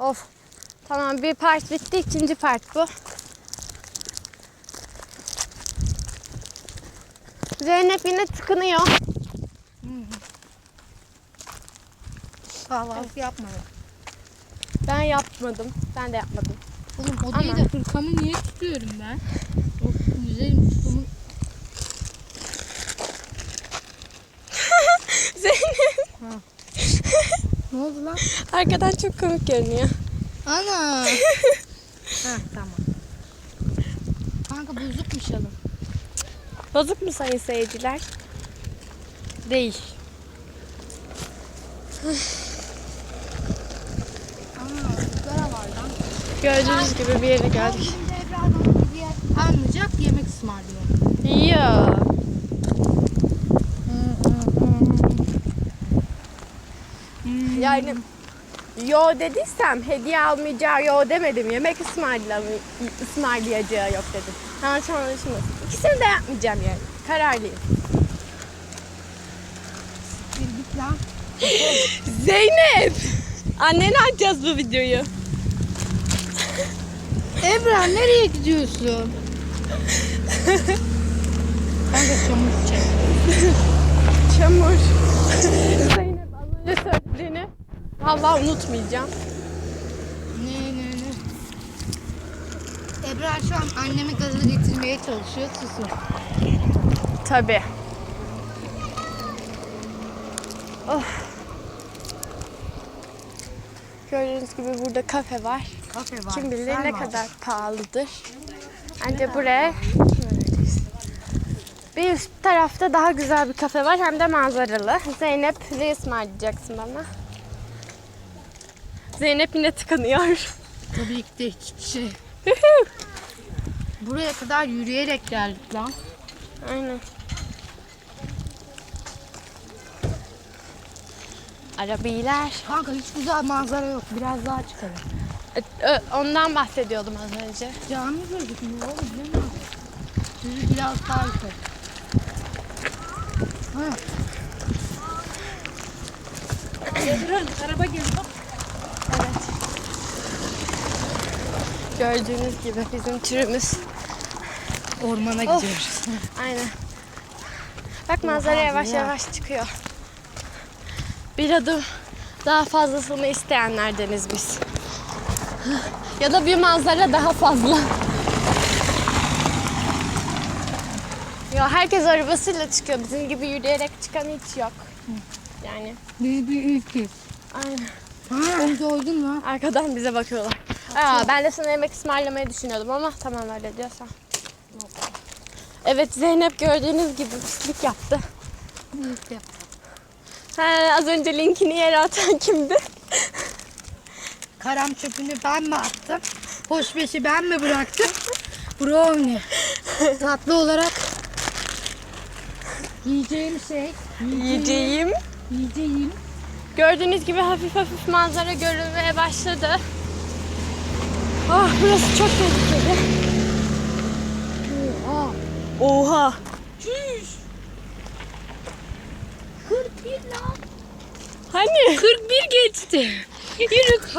Of. Tamam bir part bitti. ikinci part bu. Zeynep yine tıkınıyor. Kahvaltı yapmadım. Ben yapmadım. Ben de yapmadım. Oğlum odayı da hırkamı niye tutuyorum ben? Of güzelim tutumu. Zeynep. Ne oldu lan? Arkadan çok komik görünüyor. Ana. ha tamam. Kanka buzlukmuş alın. Bozuk mu sayın seyirciler? Değil. Gördüğünüz gibi bir yere geldik. Yani yo dediysem hediye almayacağı yo demedim. Yemek ısmarlamay- ısmarlayacağı yok dedim. Sonra anlaşılmasın. İkisini de yapmayacağım yani. Kararlıyım. Bir git lan. Zeynep! Annene açacağız bu videoyu. Ebra nereye gidiyorsun? Kanka çamur çek. Vallahi unutmayacağım. Ne ne ne. Ebra şu an annemi gaza getirmeye çalışıyor. Susun. Tabii. Oh. Gördüğünüz gibi burada kafe var. Kafe var. Kim bilir sen ne var. kadar pahalıdır. Bence buraya bir üst tarafta daha güzel bir kafe var hem de manzaralı. Zeynep ne ısmarlayacaksın bana? Zeynep yine tıkanıyor. Tabii ki de hiçbir şey. Buraya kadar yürüyerek geldik lan. Aynen. Arabiler. Kanka hiç güzel manzara yok. Biraz daha çıkalım. E, ö, Ondan bahsediyordum az önce. Cami gözükmüyor oğlum değil mi? Sizi biraz daha yukarı. Ha. araba geliyor. Gördüğünüz gibi bizim türümüz. Ormana Of. gidiyoruz. Aynen. Bak manzara Oha, yavaş güzel. yavaş çıkıyor. Bir adım daha fazlasını isteyenlerdeniz biz. Ya da bir manzara daha fazla. Ya herkes arabasıyla çıkıyor. Bizim gibi yürüyerek çıkan hiç yok. Yani Bir bir ülke. aynen. Ha, doydun mu? Arkadan bize bakıyorlar. Aa, ben de sana yemek ısmarlamayı düşünüyordum ama tamam öyle diyorsan. Evet Zeynep gördüğünüz gibi pislik yaptı. Ha, az önce linkini yere atan kimdi? Karam çöpünü ben mi attım? Hoş beşi ben mi bıraktım? Brownie. Tatlı olarak yiyeceğim şey. Yiyeceğim. Yiyeceğim. Gördüğünüz gibi hafif hafif manzara görülmeye başladı. Ah burası çok tehlikeli. Oha. Oha. Çüş. 41 lan. Hani? 41 geçti. Yürü